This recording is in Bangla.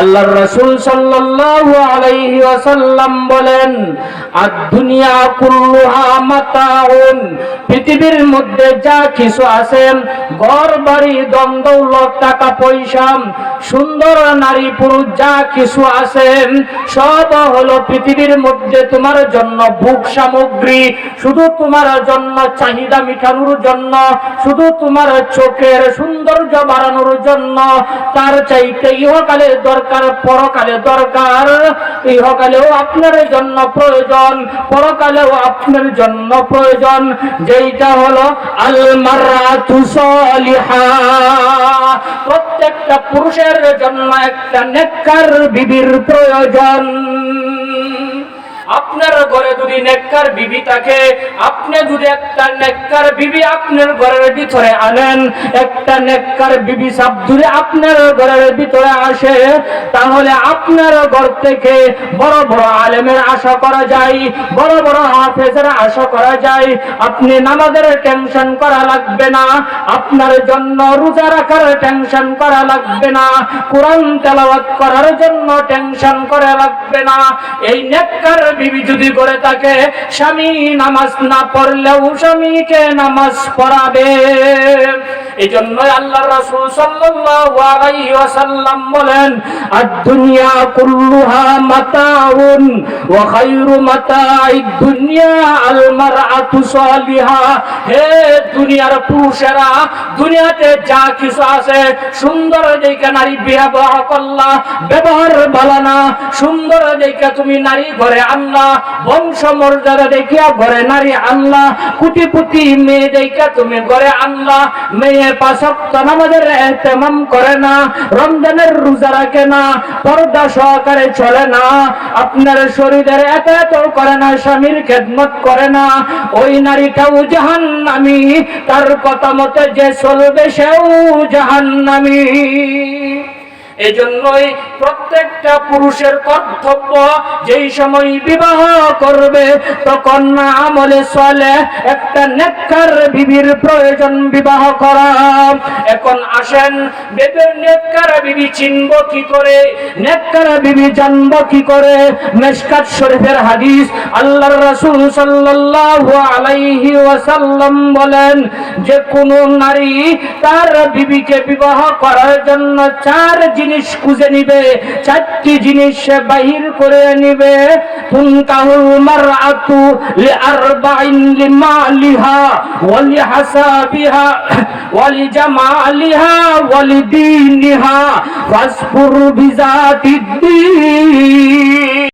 আল্লাহর রাসূল সাল্লাল্লাহু আলাইহি ওয়াসাল্লাম বলেন আর দুনিয়া কুল্লুহা মাতাউন, পৃথিবীর মধ্যে যা কিছু আছেন ঘর, বাড়ি দম দৌলত, টাকা, পয়সা, সুন্দর নারী, পুরুষ, যা কিছু আছেন সব হলো পৃথিবীর মধ্যে তোমার জন্য ভোগ সামগ্রী। শুধু তোমার জন্য চাহিদা মিটানোর জন্য, শুধু তোমার চোখের সৌন্দর্য বাড়ানোর জন্য, তার চাইতে ইহকালে দরকার পরকালে দরকার। ইহকালেও আপনার জন্য প্রয়োজন, পরকালেও আপনার জন্য প্রয়োজন। যেইটা হলো আল সলিহা। প্রত্যেকটা পুরুষের জন্য একটা নেককার বিবির প্রয়োজন। আপনার ঘরে যদি নেককার বিবি থাকে, আপনি যদি একটা নেককার বিবি আপনার ঘরের ভিতরে আনেন, একটা নেককার বিবি সাপ যদি আপনার ঘরের ভিতরে আসে, তাহলে আপনার ঘর থেকে বড় বড় আলেমের আশা করা যায়, বড় বড় হাফেজের আশা করা যায়। আপনি নামাজের টেনশন করা লাগবে না, আপনার জন্য রোজা রাখার টেনশন করা লাগবে না, কোরআন তেলাওয়াত করার জন্য টেনশন করা লাগবে না। এই নেককার বিবি যদি করে থাকে স্বামী নামাজ না পড়লেও স্বামীকে নামাজ পড়াবে। এই জন্য আল্লাহ রাসূল সাল্লাল্লাহু আলাইহি ওয়াসাল্লাম বলেন, আদ-দুনিয়া কুল্লুহা মাতাউন ওয়া খায়রু দুনিয়া আল মারআতু সালিহা। হে দুনিয়ার পুরুষেরা, দুনিয়াতে যা কিছু আছে, সুন্দর দেখে নারী বিবাহ করলা, ব্যবহার ভালো না, সুন্দর দেখে তুমি নারী ঘরে আনলা বংশ মর্যাদা দেখিয়া ঘরে নারী আনলা, কুটিপুতি মেয়ে দেখে তুমি ঘরে আনলা, মেয়ে নামাজের এহতেমাম করে না, রমজানের রোজা রাখে না, পর্দা সহকারে চলে না, আপনার শরীরের এত এত করে না, স্বামীর খেদমত করে না, ওই নারীটাও জাহান্নামী, তার কথা মতে যে চলবে সেও জাহান্নামী। এজন্যই প্রত্যেকটা পুরুষের কর্তব্য, যেই সময় বিবাহ করবে, তখন না আমলে চলে একটা নেককার বিবির প্রয়োজন বিবাহ করা। এখন আসেন, বিবি চিনব কি করে? বিবি জানব কি করে? শরীফের হাদিস আলাইহি ওয়াসাল্লাম বলেন, যে কোন নারী তার বিবিকে বিবাহ করার জন্য চার জিনিস খুঁজে নিবে, চারটি জিনিস বাহির করে নিবে। তুনকাহুল মারআতু লিআরবাইন লিমালিহা ওয়া লিহাসাবিহা ওয়া লিজামালিহা ওয়া লিদীনিহা ফাসফুর বিজাতিদ